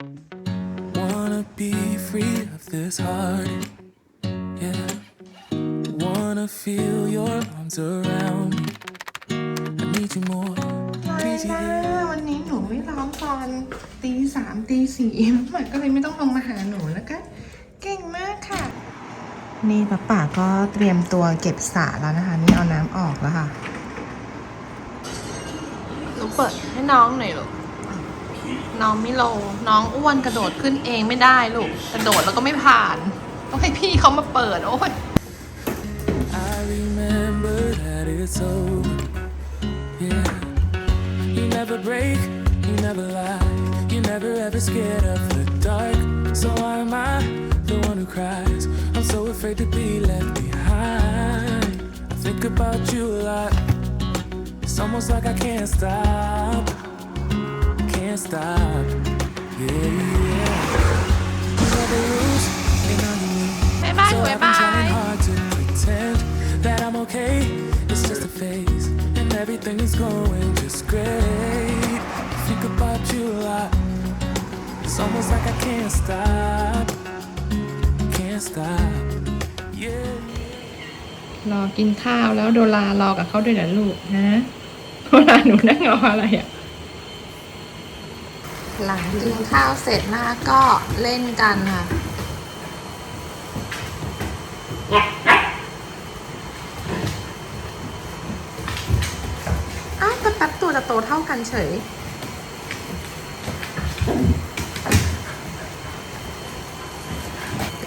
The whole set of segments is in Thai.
Wanna be free of this heart. Yeah. Wanna feel your arms around me. I need you more. ไม่ Need you นะ here. วันนี้หนูไม่ร้องตอนตีสามตีสี่หมันก็เลยไม่ต้องลงมาหาหนูแล้วก็เก่งมากค่ะ นี่ป้าป่าก็เตรียมตัวเก็บสระแล้วนะคะ นี่เอาน้ำออกแล้วค่ะ หนูเปิดให้น้องหน่อยลูก น้องไม่โล น้องอ้วนกระโดดขึ้นเองไม่ได้ลูก กระโดดแล้วก็ไม่ผ่าน ต้องให้พี่เขามาเปิด โอ้ย I remember that it's over. Yeah. You never break, you never lie. You never ever scared of the dark. So why am I the one who cries? I'm so afraid to be left behind. I think about you a lot. It's almost like I can't stop. Can't stop. Yeah, yeah. You never lose, ain't on your knees. บ๊ายบาย So หวย I've been บาย trying hard to pretend that I'm okay. It's just a phase, and everything is going just great. I think about you a lot. It's almost like I can't stop. Can't stop. Yeah. รอกินข้าวแล้วโดรารอกับเขาด้วยเหรอลูกฮะโดราหนูนั่งรออะไรอะ หลังกินข้าวเสร็จหนะก็เล่นกันค่ะ อ้าวแป๊บตัวจะโตเท่ากันเฉย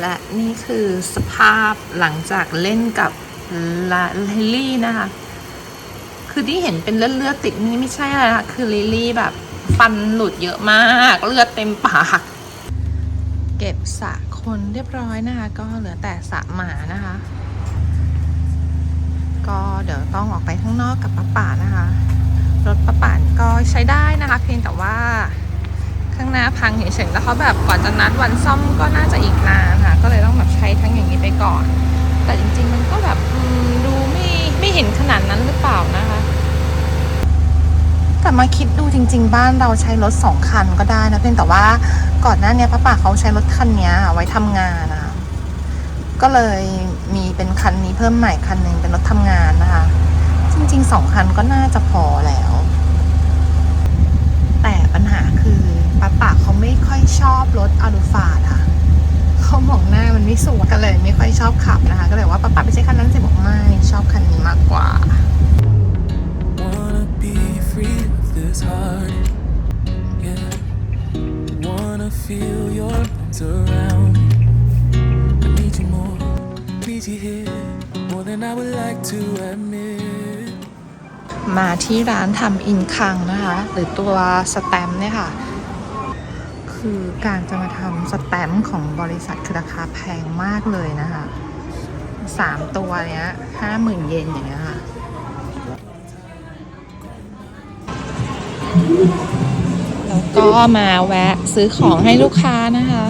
และนี่คือสภาพหลังจากเล่นกับลาลิลลี่นะคะ คือที่เห็นเป็นเลือดๆติดนี่ไม่ใช่อะไรนะคะคือลิลลี่แบบ ฟันหลุดเยอะมาก เลือดเต็มปาก เก็บสระคนเรียบร้อยนะคะ ก็เหลือแต่สระหมานะคะ ก็เดี๋ยวต้องออกไปข้างนอกกับป้าป่านะคะ รถป้าป่านก็ใช้ได้นะคะ เพียงแต่ว่าข้างหน้าพังเฉยๆแล้วเขาแบบกว่าจะนัดวันซ่อมก็น่าจะอีกนานค่ะ ก็เลยต้องแบบใช้ทั้งอย่างนี้ไปก่อน แต่จริงๆมันก็แบบดูไม่ไม่เห็นขนาดนั้นหรือเปล่านะคะ แต่มาคิดดูจริง ๆ บ้านเราใช้รถสองคันก็ได้นะเพียงแต่ว่าก่อนหน้านี้ป้าป่าเขาใช้รถคันนี้ไว้ทำงานนะคะก็เลยมีเป็นคันนี้เพิ่มใหม่คันหนึ่งเป็นรถทำงานนะคะ จริงๆสองคันก็น่าจะพอแล้ว แต่ปัญหาคือป้าป่าเขาไม่ค่อยชอบรถอารูฟาดค่ะเขามองหน้ามันไม่สวยก็เลย ไม่ค่อยชอบขับนะคะ ก็เลยว่าป้าป่าไปใช้คันนั้นสิบอกไม่ชอบคันนี้มากกว่า of this heart. Yeah. Wanna feel your arms around me. I need you more. Need you here more than I would like to admit. มาที่ร้านทำอินคังนะคะ หรือตัวสแตมป์เนี่ยค่ะ คือการจะมาทำสแตมป์ของบริษัทคือราคาแพงมากเลยนะคะสามตัวเนี้ยห้าหมื่นเยนอย่างเงี้ยค่ะ ก็มาแวะซื้อของให้ลูกค้านะคะ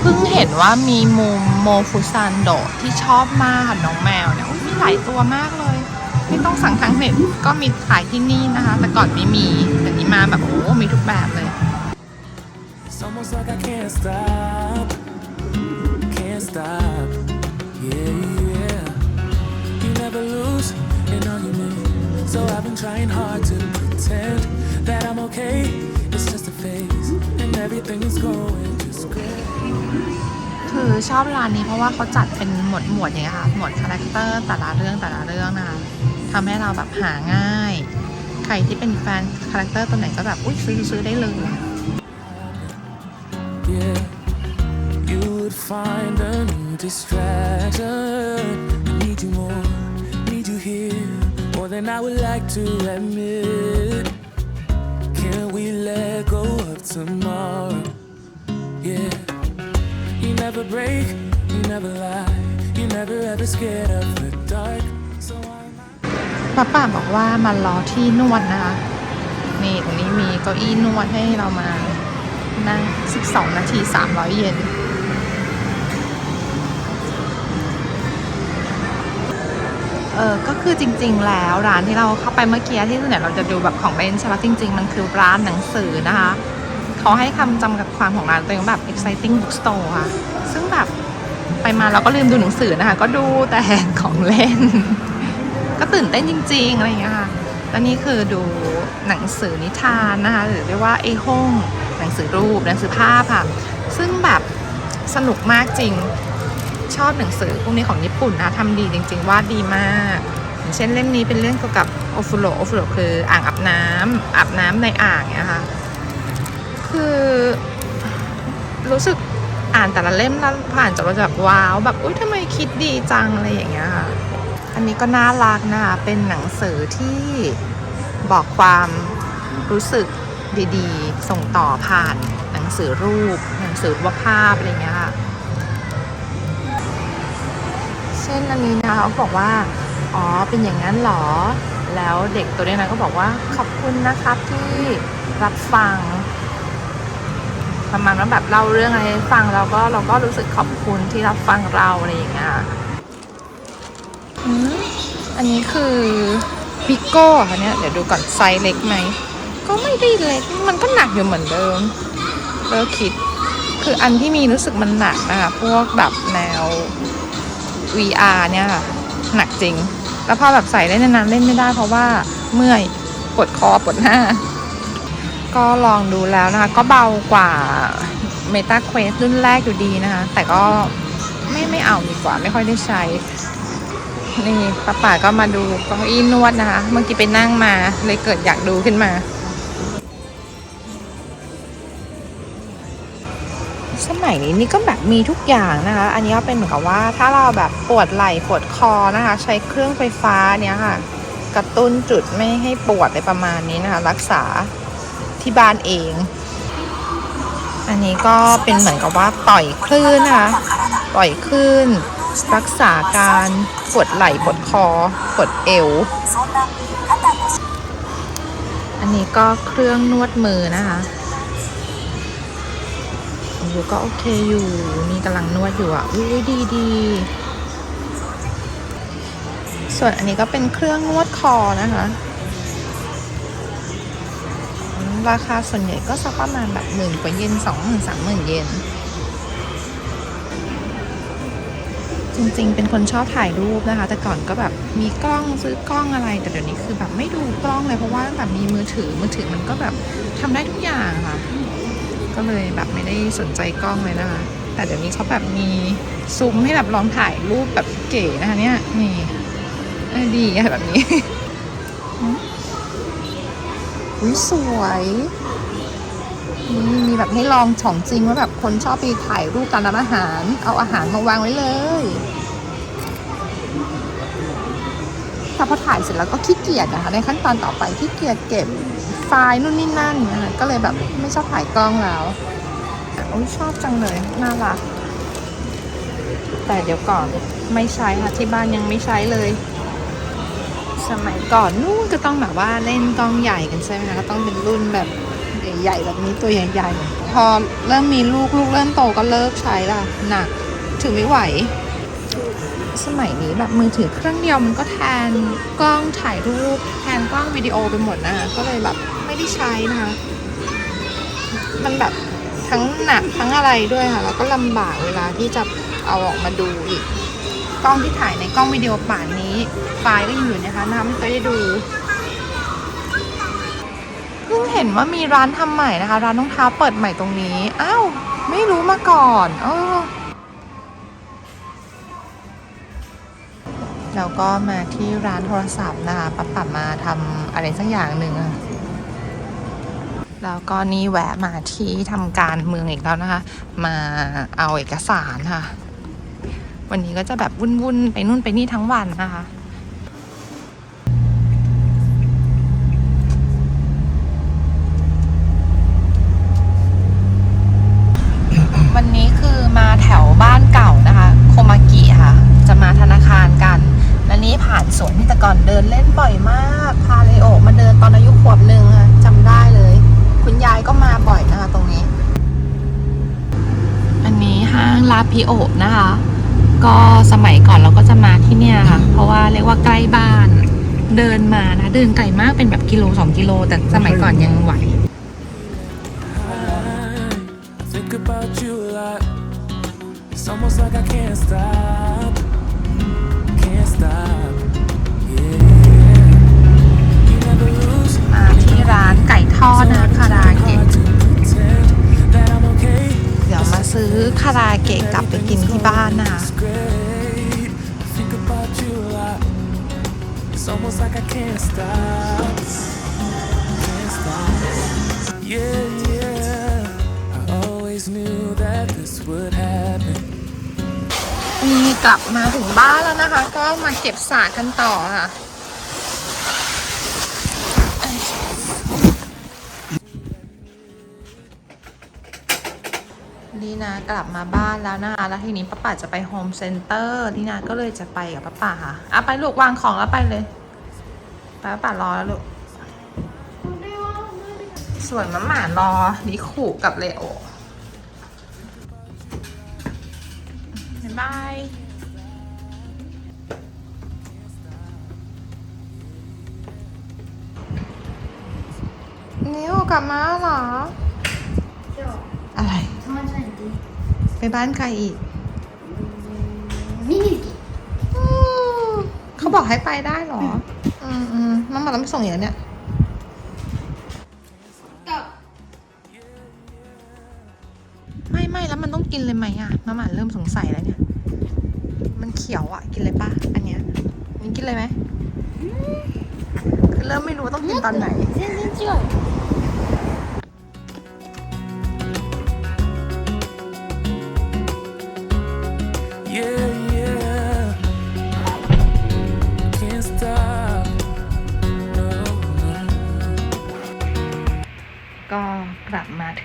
เพิ่งเห็นว่ามีมุมโมฟุซันโดที่ชอบมากค่ะน้องแมวเนี่ยอุ๊ยมีหลายตัวมากเลย ไม่ต้องสั่งทางเน็ตก็มีขายที่นี่นะคะ แต่ก่อนไม่มีแต่นี้มาแบบโอ้มีทุกแบบเลย almost like I can't stop. Can't stop. Yeah, yeah. You never lose an argument. So I've been trying hard to pretend that I'm okay. It's just a phase, and everything is going just great. คือชอบร้านนี้เพราะว่าเขาจัดเป็นหมวดหมวดอย่างเงี้ยค่ะ หมวดคาแรคเตอร์แต่ละเรื่องแต่ละเรื่องนะคะทำให้เราแบบหาง่าย ใครที่เป็นแฟนคาแรคเตอร์ตัวไหนก็แบบอุ้ยซื้อซื้อได้เลย Yeah, you would find a new distraction. Than I would like to admit. Can we let go of tomorrow? Yeah, you never break, you never lie, you never ever scared of the dark. So I'm ป้าป่าบอกว่ามันรอที่นวดนะคะนี่ตรงนี้มีเก้าอี้นวดให้เรามานั่ง12 นาที 300 เยน เออก็คือจริง ๆ แล้วร้านที่เราเข้าไปเมื่อกี้ที่เนี่ยเราจะดูแบบของเล่นใช่ไหมจริง ๆ มันคือร้านหนังสือนะคะเขาให้คำจำกัดความของร้านตัวเองแบบ exciting bookstore ค่ะ ซึ่งแบบไปมาเราก็ลืมดูหนังสือนะคะ ก็ดูแต่ของเล่น ก็ตื่นเต้นจริง ๆ อะไรอย่างเงี้ยค่ะแล้วนี่คือดูหนังสือนิทานนะคะ หรือเรียกว่าไอ้ห้องหนังสือรูปหนังสือภาพค่ะ ซึ่งแบบสนุกมากจริง ชอบหนังสือพวกนี้ของญี่ปุ่นนะทำดีจริงๆวาดดีมาก อย่างเช่นเล่มนี้เป็นเรื่องเกี่ยวกับโอฟุโรโอฟุโรคืออ่างอาบน้ำอาบน้ำในอ่างเนี่ยค่ะคือรู้สึกอ่านแต่ละเล่มแล้วผ่านจบแล้วะแบบว้าวแบบอุ้ยทำไมคิดดีจังอะไรอย่างเงี้ยค่ะอันนี้ก็น่ารักนะคะเป็นหนังสือที่บอกความรู้สึกดีๆ ส่งต่อผ่านหนังสือรูป หนังสือวาภาพอะไรเงี้ยค่ะ ช่นอันนี้นะคะเขาบอกว่าอ๋อเป็นอย่างนั้นเหรอ แล้วเด็กตัวนี้นะก็บอกว่าขอบคุณนะครับที่รับฟังประมาณว่าแบบเล่าเรื่องอะไรฟังเราก็เราก็รู้สึกขอบคุณที่รับฟังเราอะไรอย่างเงี้ยอืมอันนี้คือปิโก้ค่ะเนี่ยเดี๋ยวดูก่อนไซส์เล็กไหมก็ไม่ได้เล็กมันก็หนักอยู่เหมือนเดิมเลิกคิด คืออันที่มีรู้สึกมันหนักนะคะพวกแบบแนว VR เนี่ยค่ะหนักจริง แล้วพอแบบใส่เล่นนานๆเล่นไม่ได้เพราะว่าเมื่อยปวดคอปวดหน้า ก็ลองดูแล้วนะคะ ก็เบากว่า Meta Quest รุ่นแรกอยู่ดีนะคะ แต่ก็ไม่ไม่เอาดีกว่าไม่ค่อยได้ใช้ นี่ป้าป่าก็มาดูเก้าอี้นวดนะคะ เมื่อกี้ไปนั่งมาเลยเกิดอยากดูขึ้นมา สมัยนี้นี่ก็แบบมีทุกอย่างนะคะ อันนี้ก็เป็นเหมือนกับว่าถ้าเราแบบปวดไหล่ปวดคอนะคะ ใช้เครื่องไฟฟ้าเนี้ยค่ะ กระตุ้นจุดไม่ให้ปวดอะไรประมาณนี้นะคะ รักษาที่บ้านเอง อันนี้ก็เป็นเหมือนกับว่าปล่อยคลื่นนะคะ ปล่อยคลื่นรักษาการปวดไหล่ปวดคอปวดเอว อันนี้ก็เครื่องนวดมือนะคะ อยู่ก็โอเคอยู่นี่กำลังนวดอยู่อะอุ้ยดีดีส่วนอันนี้ก็เป็นเครื่องนวดคอนะคะ ราคาส่วนใหญ่ก็สักประมาณแบบหมื่นกว่าเยนสองหมื่นสามหมื่นเยนจริงๆ เป็นคนชอบถ่ายรูปนะคะ แต่ก่อนก็แบบมีกล้องซื้อกล้องอะไร แต่เดี๋ยวนี้คือแบบไม่ดูกล้องเลยเพราะว่าแบบมีมือถือมือถือมันก็แบบทำได้ทุกอย่างค่ะ ก็เลยแบบไม่ได้สนใจกล้องเลยนะคะ แต่เดี๋ยวนี้เขาแบบมีซูมให้แบบลองถ่ายรูปแบบเก๋นะคะเนี่ยนี่ดีอะแบบนี้อุ้ยสวยนี่มีแบบให้ลองของจริงว่าแบบคนชอบไปถ่ายรูปตามร้านอาหาร เอาอาหารมาวางไว้เลย แต่พอถ่ายเสร็จแล้วก็ขี้เกียจนะคะในขั้นตอนต่อไปขี้เกียจเก็บไฟล์นู่นนี่นั่นนะคะก็เลยแบบไม่ชอบถ่ายกล้องแล้วโอ้ยชอบจังเลยน่ารัก แต่เดี๋ยวก่อนไม่ใช้ค่ะที่บ้านยังไม่ใช้เลย สมัยก่อนนู่นก็ต้องแบบว่าเล่นกล้องใหญ่กันใช่ไหมคะก็ต้องเป็นรุ่นแบบใหญ่ๆแบบนี้ตัวใหญ่ๆพอเริ่มมีลูกลูกเริ่มโตก็เลิกใช้ละหนักถือไม่ไหว สมัยนี้แบบมือถือเครื่องเดียวมันก็แทนกล้องถ่ายรูปแทนกล้องวิดีโอไปหมดนะคะก็เลยแบบไม่ได้ใช้นะคะมันแบบทั้งหนักทั้งอะไรด้วยค่ะแล้วก็ลำบากเวลาที่จะเอาออกมาดูอีกกล้องที่ถ่ายในกล้องวิดีโอป่านนี้ไฟล์ก็ยังอยู่นะคะน้ำไม่เคยได้ดูเพิ่งเห็นว่ามีร้านทำใหม่นะคะ ร้านรองเท้าเปิดใหม่ตรงนี้อ้าวไม่รู้มาก่อน เออ แล้วก็มาที่ร้านโทรศัพท์นะคะปั๊บปั๊บมาทำอะไรสักอย่างหนึ่งแล้วก็นี่แวะมาที่ทำการเมืองอีกแล้วนะคะ มาเอาเอกสารค่ะ วันนี้ก็จะแบบวุ่นๆ ไปนู่นไปนี่ทั้งวันนะคะ วันนี้คือมาแถวบ้านเก่านะคะ โคมากิค่ะ จะมาธนาคารกัน และนี้ผ่านสวนที่แต่ก่อนเดินเล่นบ่อยมาก พาเลโอมาเดินตอนอายุขวบหนึ่งค่ะจำได้เลย คุณยายก็มาบ่อยนะคะตรงนี้ อันนี้ห้างลา พิโอนะคะ ก็สมัยก่อนเราก็จะมาที่เนี่ยค่ะ เพราะว่าเรียกว่าใกล้บ้านเดินมานะเดินไกลมากเป็นแบบกิโลสองกิโล แต่สมัยก่อนยังไหว I think about you a lot. It's almost like I can't stop. ก็มาเก็บสากกันต่อค่ะ ลีนากลับมาบ้านแล้วนะคะ แล้วทีนี้ป้าป่าจะไปโฮมเซ็นเตอร์ลีนาก็เลยจะไปกับป้าป่าค่ะอะไปลูกวางของแล้วไปเลยป้าป่ารอแล้วลูก ส่วนมะหมารอลิขู่กับเลโอบ๊ายบาย นิวกลับมาแล้วเหรอ อะไร ไปบ้านใครอีก ミニ อืมเขาบอกให้ไปได้เหรอ อืมอืมมามาแล้วไม่ส่งอย่างเนี่ย ไม่ไม่แล้วมันต้องกินเลยไหมอะมาหมาเริ่มสงสัยแล้วเนี่ย มันเขียวอะกินเลยปะอันเนี้ยมันกินเลยไหมคือเริ่มไม่รู้ว่าต้องกินตอนไหน 全然違う Yeah,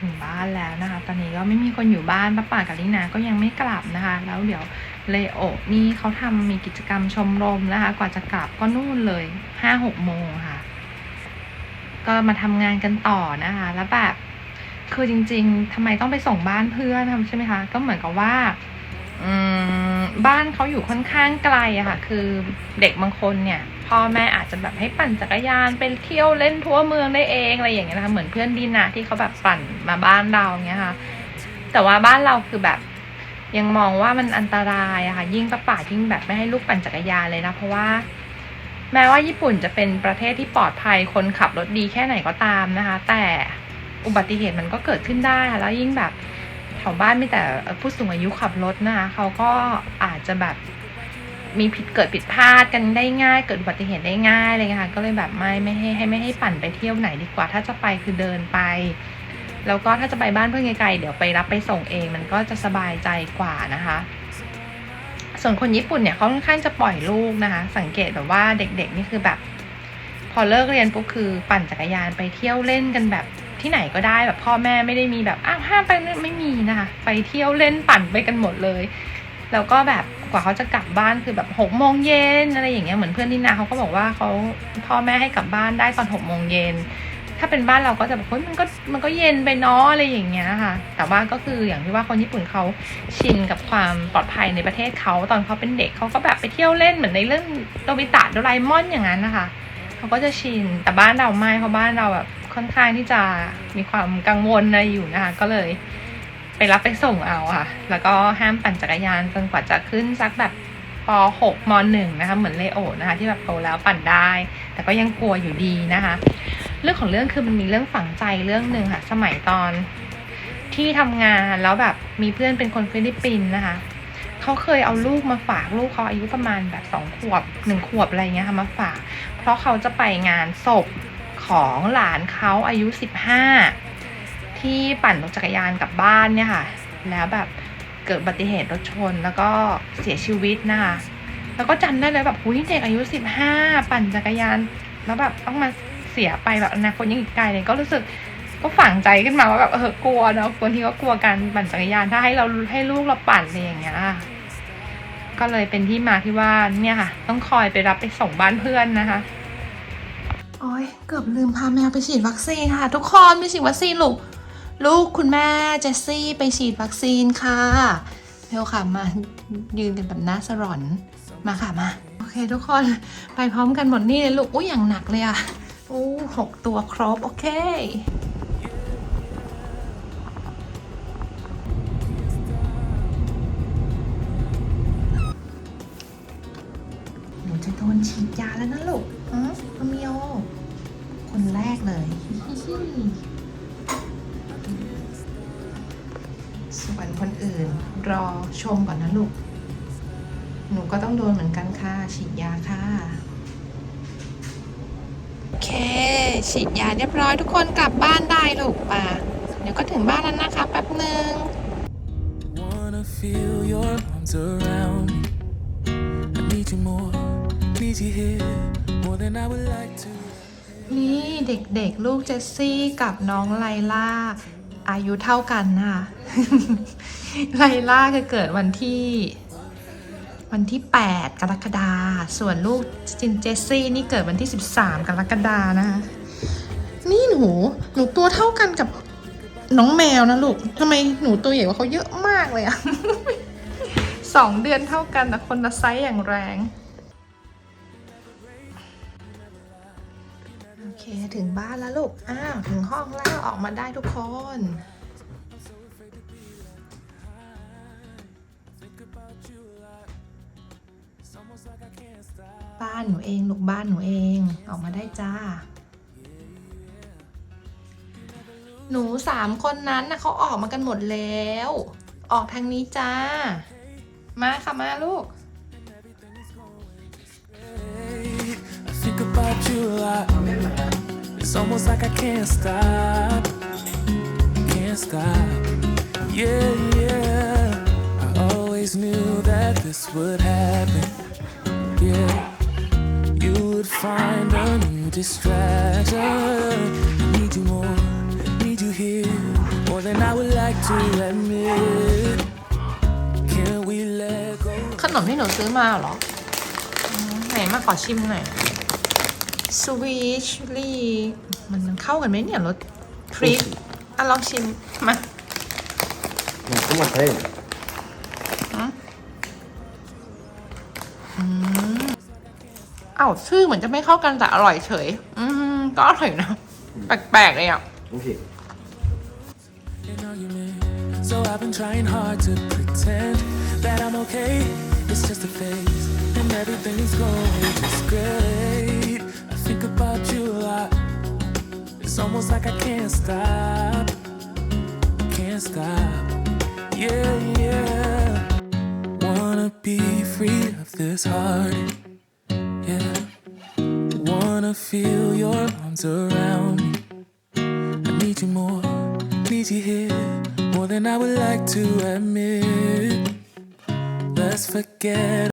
ถึงบ้านแล้วนะคะ ตอนนี้ก็ไม่มีคนอยู่บ้านป้าป่ากับลินาก็ยังไม่กลับนะคะ แล้วเดี๋ยวเลโอนี่เขาทำมีกิจกรรมชมรมนะคะ กว่าจะกลับก็นู่นเลยห้าหกโมงค่ะ ก็มาทำงานกันต่อนะคะ แล้วแบบคือจริง ๆทำไมต้องไปส่งบ้านเพื่อนใช่ไหมคะ ก็เหมือนกับว่าอืมบ้านเขาอยู่ค่อนข้างไกลอะค่ะ คือเด็กบางคนเนี่ย พ่อแม่อาจจะแบบให้ปั่นจักรยานไปเที่ยวเล่นทั่วเมืองได้เองอะไรอย่างเงี้ยนะคะเหมือนเพื่อนดีนะที่เขาแบบปั่นมาบ้านเราเงี้ยค่ะ แต่ว่าบ้านเราคือแบบยังมองว่ามันอันตรายอะค่ะยิ่งป้าป่ายิ่งแบบไม่ให้ลูกปั่นจักรยานเลยนะเพราะว่า แม้ว่าญี่ปุ่นจะเป็นประเทศที่ปลอดภัยคนขับรถดีแค่ไหนก็ตามนะคะ แต่อุบัติเหตุมันก็เกิดขึ้นได้ค่ะแล้วยิ่งแบบแถวบ้านมีแต่ผู้สูงอายุขับรถนะคะเขาก็อาจจะแบบ มีผิดเกิดผิดพลาดกันได้ง่าย เกิดอุบัติเหตุได้ง่ายอะไรเงี้ยค่ะก็เลยแบบไม่ไม่ให้ให้ไม่ให้ปั่นไปเที่ยวไหนดีกว่า ถ้าจะไปคือเดินไป แล้วก็ถ้าจะไปบ้านเพื่อนไกลๆเดี๋ยวไปรับไปส่งเองมันก็จะสบายใจกว่านะคะ ส่วนคนญี่ปุ่นเนี่ยเขาค่อนข้างจะปล่อยลูกนะคะ สังเกตแบบว่าเด็กๆนี่คือแบบ พอเลิกเรียนปุ๊บคือปั่นจักรยานไปเที่ยวเล่นกันแบบที่ไหนก็ได้แบบพ่อแม่ไม่ได้มีแบบอ้าวห้ามไปนู่ไม่มีนะคะไปเที่ยวเล่นปั่นไปกันหมดเลย แล้วก็แบบ ว่าเขาจะกลับบ้านคือแบบหกโมงเย็นอะไรอย่างเงี้ยเหมือนเพื่อนที่นาเขาก็บอกว่าเขาพ่อแม่ให้กลับบ้านได้ตอนหกโมงเย็นถ้าเป็นบ้านเราก็จะแบบเฮ้ยมันก็มันก็เย็นไปเนาะอะไรอย่างเงี้ยค่ะ แต่ว่าก็คืออย่างที่ว่าคนญี่ปุ่นเขาชินกับความปลอดภัยในประเทศเขาตอนเขาเป็นเด็กเขาก็แบบไปเที่ยวเล่นเหมือนในเรื่องโดบิตะโดราเอมอนอย่างนั้นนะคะเขาก็จะชินแต่บ้านเราไม่เพราะบ้านเราแบบค่อนข้างที่จะมีความกังวลอะไรอยู่นะคะ ก็เลย รับไปส่งเอาค่ะ แล้วก็ห้ามปั่นจักรยานจนกว่าจะขึ้นสักแบบป .6 ม .1 นะคะ เหมือนเลโอนะคะ ที่แบบโตแล้วปั่นได้ แต่ก็ยังกลัวอยู่ดีนะคะ เรื่องของเรื่องคือมันมีเรื่องฝังใจเรื่องหนึ่งค่ะ สมัยตอนที่ทำงานแล้วแบบมีเพื่อนเป็นคนฟิลิปปินส์นะคะเขาเคยเอาลูกมาฝากลูกเขาอายุประมาณแบบสองขวบหนึ่งขวบอะไรเงี้ยค่ะมาฝาก เพราะเขาจะไปงานศพของหลานเขาอายุสิบห้า ที่ปั่นรถจักรยานกลับบ้านเนี่ยค่ะ แล้วแบบเกิดอุบัติเหตุรถชนแล้วก็เสียชีวิตนะคะแล้วก็จำได้เลยแบบหุ้ยเด็กอายุสิบห้าปั่นจักรยาน แล้วแบบต้องมาเสียไปแบบอนาคตยังอีกไกลเลยก็รู้สึกก็ฝังใจขึ้นมาว่าแบบเออกลัวเนาะคนที่ก็กลัวการปั่นจักรยานถ้าให้เราให้ลูกเราปั่นอะไรอย่างเงี้ยค่ะก็เลยเป็นที่มาที่ว่าเนี่ยค่ะ ต้องคอยไปรับไปส่งบ้านเพื่อนนะคะโอ้ยเกือบลืมพาแมวไปฉีดวัคซีนค่ะ ทุกคนไปฉีดวัคซีนลูก ลูกคุณแม่เจสซี่ไปฉีดวัคซีนค่ะเร็วค่ะมายืนกันแบบหน้าสรอนมาค่ะมาโอเคทุกคนไปพร้อมกันหมดนี่เลยลูกอุ้ยอย่างหนักเลยอะอู้หกตัวครบโอเคหนูจะโดนฉีดยาแล้วนะลูกฮะพามิโอคนแรกเลย ส่วนคนอื่นรอชมก่อนนะลูก หนูก็ต้องโดนเหมือนกันค่ะ ฉีดยาค่ะ โอเค ฉีดยาเรียบร้อยทุกคนกลับบ้านได้ลูกป่ะเดี๋ยวก็ถึงบ้านแล้วนะคะแป๊บหนึ่ง Wanna feel your arms around me. I need you more, need you here more than I would like to. นี่เด็กๆ ลูกเจสซี่กับน้องไลล่า อายุเท่ากันค่ะไลล่าก็เกิดวันที่ วันที่ 8 กรกฎาส่วนลูกจินเจสซี่นี่เกิดวันที่ 13 กรกฎานะคะนี่หนูหนูตัวเท่ากันกับน้องแมวนะลูกทำไมหนูตัวใหญ่กว่าเขาเยอะมากเลยอะสองเดือนเท่ากันแต่คนละไซส์อย่างแรง เคถึงบ้านแล้วลูก อ้าว ถึงห้องแล้วออกมาได้ทุกคน บ้านหนูเองลูกบ้านหนูเอง ออกมาได้จ้า หนูสามคนนั้นนะเขาออกมากันหมดแล้ว ออกทางนี้จ้า มาค่ะมาลูก think about you a lot. It's almost like I can't stop. Can't stop. Yeah, yeah. I always knew that this would happen. Yeah. You would find a new distraction. I need you more, need you here. More than I would like to admit. Can we let go? ขนมที่หนูซื้อมาเหรออืมไหนมาขอชิมหน่อย สวีชลี่มันเข้ากันไหมเนี่ยรสทริปอะลองชิม มา No, ¿cómo está él? อ้าวชื่อเหมือนจะไม่เข้ากันแต่อร่อยเฉย อืมก็อร่อยนะ แปลกๆเลยอะ Okay. an argument. So I've been trying hard to pretend that I'm okay. It's just a phase, and everything's going just great. About you. It's almost like I can't stop. Can't stop. Yeah, yeah. Wanna be free of this heart. Yeah. Wanna feel your arms around me. I need you more, need you here, more than I would like to admit. Let's forget